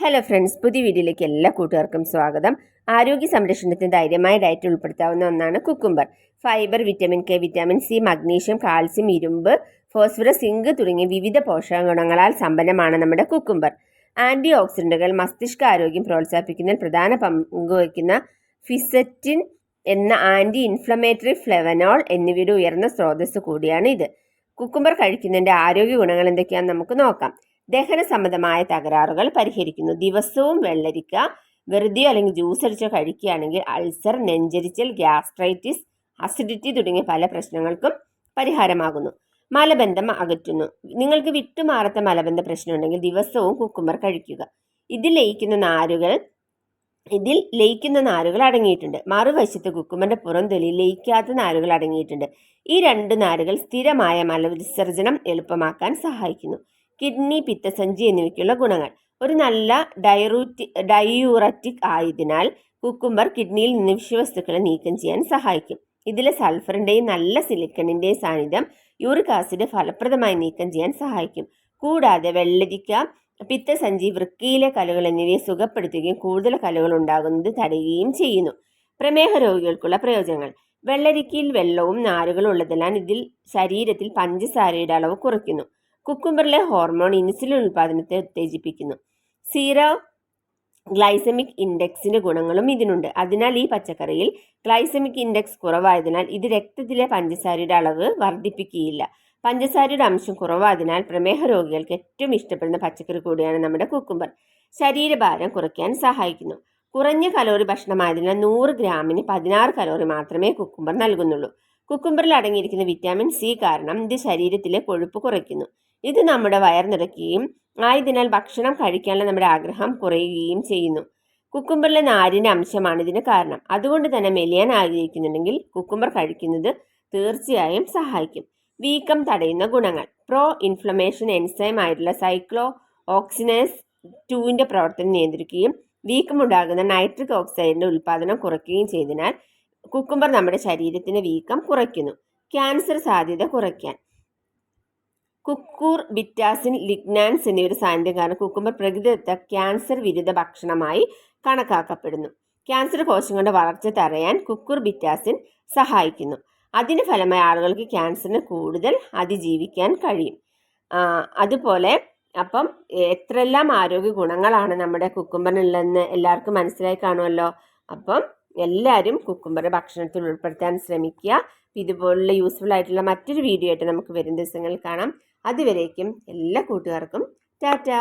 Hello friends പുതിയ വീഡിയോയിലേക്ക് എല്ലാ കൂട്ടുകാർക്കും സ്വാഗതം. ആരോഗ്യ സംരക്ഷണത്തിന് ധൈര്യമായ ഡയറ്റ് ഉൾപ്പെടുത്താവുന്ന ഒന്നാണ് cucumber fibre vitamin K vitamin C magnesium calcium ഇരുമ്പ് ഫോസ്ഫറസ് സിങ്ക് തുടങ്ങിയ വിവിധ പോഷക ഗുണങ്ങളാൽ സമ്പന്നമാണ് നമ്മുടെ കുക്കുംബർ ആന്റി ഓക്സിഡന്റുകൾ മസ്തിഷ്ക ആരോഗ്യം പ്രോത്സാഹിപ്പിക്കുന്നതിൽ പ്രധാന പങ്കുവയ്ക്കുന്ന ഫിസറ്റിൻ എന്ന ആന്റി ഇൻഫ്ലമേറ്ററി ഫ്ലെവനോൾ എന്നിവയുടെ ഉയർന്ന സ്രോതസ് കൂടിയാണ് ഇത്. കുക്കുംബർ കഴിക്കുന്നതിന്റെ ആരോഗ്യ ഗുണങ്ങൾ എന്തൊക്കെയാണെന്ന് നമുക്ക് നോക്കാം. ദഹന സംബന്ധമായ തകരാറുകൾ പരിഹരിക്കുന്നു. ദിവസവും വെള്ളരിക്ക വെറുതെ അല്ലെങ്കിൽ ജ്യൂസ് അടിച്ചോ കഴിക്കുകയാണെങ്കിൽ അൾസർ നെഞ്ചരിച്ചൽ ഗ്യാസ്ട്രൈറ്റിസ് അസിഡിറ്റി തുടങ്ങിയ പല പ്രശ്നങ്ങൾക്കും പരിഹാരമാകുന്നു. മലബന്ധം അകറ്റുന്നു. നിങ്ങൾക്ക് വിട്ടുമാറാത്ത മലബന്ധ പ്രശ്നം ഉണ്ടെങ്കിൽ ദിവസവും കുക്കുമ്പർ കഴിക്കുക. ഇതിൽ ലയിക്കുന്ന നാരുകൾ ഇതിൽ ലയിക്കുന്ന നാരുകൾ അടങ്ങിയിട്ടുണ്ട്. മറുവശത്ത് കുക്കുമ്പറിന്റെ പുറംതൊലി ലയിക്കാത്ത നാരുകൾ അടങ്ങിയിട്ടുണ്ട്. ഈ രണ്ട് നാരുകൾ സ്ഥിരമായ മലവിസർജനം എളുപ്പമാക്കാൻ സഹായിക്കുന്നു. കിഡ്നി പിത്തസഞ്ചി എന്നിവയ്ക്കുള്ള ഗുണങ്ങൾ. ഒരു നല്ല ഡയറൂറ്റി ഡയൂററ്റിക് ആയതിനാൽ കുക്കുംബർ കിഡ്നിയിൽ നിന്ന് വിഷവസ്തുക്കളെ നീക്കം ചെയ്യാൻ സഹായിക്കും. ഇതിലെ സൾഫറിന്റെയും നല്ല സിലിക്കണിന്റെയും സാന്നിധ്യം യൂറിക് ആസിഡ് ഫലപ്രദമായി നീക്കം ചെയ്യാൻ സഹായിക്കും. കൂടാതെ വെള്ളരിക്ക പിത്തസഞ്ചി വൃക്കയിലെ കലകൾ എന്നിവയെ സുഖപ്പെടുത്തുകയും കൂടുതൽ കലകൾ ഉണ്ടാകുന്നത് തടയുകയും ചെയ്യുന്നു. പ്രമേഹ രോഗികൾക്കുള്ള പ്രയോജനങ്ങൾ. വെള്ളരിക്കയിൽ വെള്ളവും നാരുകളും ഉള്ളതിനാൽ ഇതിൽ ശരീരത്തിൽ പഞ്ചസാരയുടെ അളവ് കുറയ്ക്കുന്നു. കുക്കുംബറിലെ ഹോർമോൺ ഇൻസുലിൻ ഉൽപ്പാദനത്തെ ഉത്തേജിപ്പിക്കുന്നു. സീറോ ഗ്ലൈസമിക് ഇൻഡെക്സിന്റെ ഗുണങ്ങളും ഇതിനുണ്ട്. അതിനാൽ ഈ പച്ചക്കറിയിൽ ഗ്ലൈസമിക് ഇൻഡെക്സ് കുറവായതിനാൽ ഇത് രക്തത്തിലെ പഞ്ചസാരയുടെ അളവ് വർദ്ധിപ്പിക്കുകയില്ല. പഞ്ചസാരയുടെ അംശം കുറവായതിനാൽ പ്രമേഹ രോഗികൾക്ക് ഏറ്റവും ഇഷ്ടപ്പെടുന്ന പച്ചക്കറി കൂടിയാണ് നമ്മുടെ കുക്കുംബർ. ശരീരഭാരം കുറയ്ക്കാൻ സഹായിക്കുന്നു. കുറഞ്ഞ കലോറി ഭക്ഷണമായതിനാൽ നൂറ് ഗ്രാമിന് പതിനാറ് കലോറി മാത്രമേ കുക്കുംബർ നൽകുന്നുള്ളൂ. കുക്കുംബറിൽ അടങ്ങിയിരിക്കുന്ന വിറ്റാമിൻ സി കാരണം ഇത് ശരീരത്തിലെ കൊഴുപ്പ് കുറയ്ക്കുന്നു. ഇത് നമ്മുടെ വയർ നിറയ്ക്കുകയും ആയതിനാൽ ഭക്ഷണം കഴിക്കാനുള്ള നമ്മുടെ ആഗ്രഹം കുറയുകയും ചെയ്യുന്നു. കുക്കുംബറിലെ നാരിന്റെ അംശമാണ് ഇതിന് കാരണം. അതുകൊണ്ട് തന്നെ മെലിയാൻ ആഗ്രഹിക്കുന്നുണ്ടെങ്കിൽ കുക്കുംബർ കഴിക്കുന്നത് തീർച്ചയായും സഹായിക്കും. വീക്കം തടയുന്ന ഗുണങ്ങൾ. പ്രോ ഇൻഫ്ലമേഷൻ എൻസൈം ആയിട്ടുള്ള സൈക്ലോ ഓക്സിനസ് ടുവിന്റെ പ്രവർത്തനം നിയന്ത്രിക്കുകയും വീക്കം ഉണ്ടാകുന്ന നൈട്രിക് ഓക്സൈഡിന്റെ ഉൽപ്പാദനം കുറയ്ക്കുകയും ചെയ്തതിനാൽ കുക്കുംബർ നമ്മുടെ ശരീരത്തിന്റെ വീക്കം കുറയ്ക്കുന്നു. ക്യാൻസർ സാധ്യത കുറയ്ക്കാൻ. കുക്കൂർ ബിറ്റാസിൻ ലിഗ്നാൻസ് എന്നിവയുടെ സാന്നിധ്യം കാരണം കുക്കുംബർ പ്രകൃതിദത്ത ക്യാൻസർ വിരുദ്ധ ഭക്ഷണമായി കണക്കാക്കപ്പെടുന്നു. ക്യാൻസർ കോശങ്ങളുടെ വളർച്ച തടയാൻ കുക്കൂർ ബിറ്റാസിൻ സഹായിക്കുന്നു. അതിന് ഫലമായി ആളുകൾക്ക് ക്യാൻസറിന് കൂടുതൽ അതിജീവിക്കാൻ കഴിയും. അതുപോലെ അപ്പം എത്രയെല്ലാം ആരോഗ്യ ഗുണങ്ങളാണ് നമ്മുടെ കുക്കുംബറിനുള്ളതെന്ന് എല്ലാവർക്കും മനസ്സിലായി കാണുമല്ലോ. അപ്പം എല്ലാവരും കുക്കുംബർ ഭക്ഷണത്തിൽ ഉൾപ്പെടുത്താൻ ശ്രമിക്കുക. ഇതുപോലുള്ള യൂസ്ഫുൾ ആയിട്ടുള്ള മറ്റൊരു വീഡിയോ ആയിട്ട് നമുക്ക് വരും ദിവസങ്ങളിൽ കാണാം. അതുവരേക്കും എല്ലാ കൂട്ടുകാർക്കും ടാറ്റാ.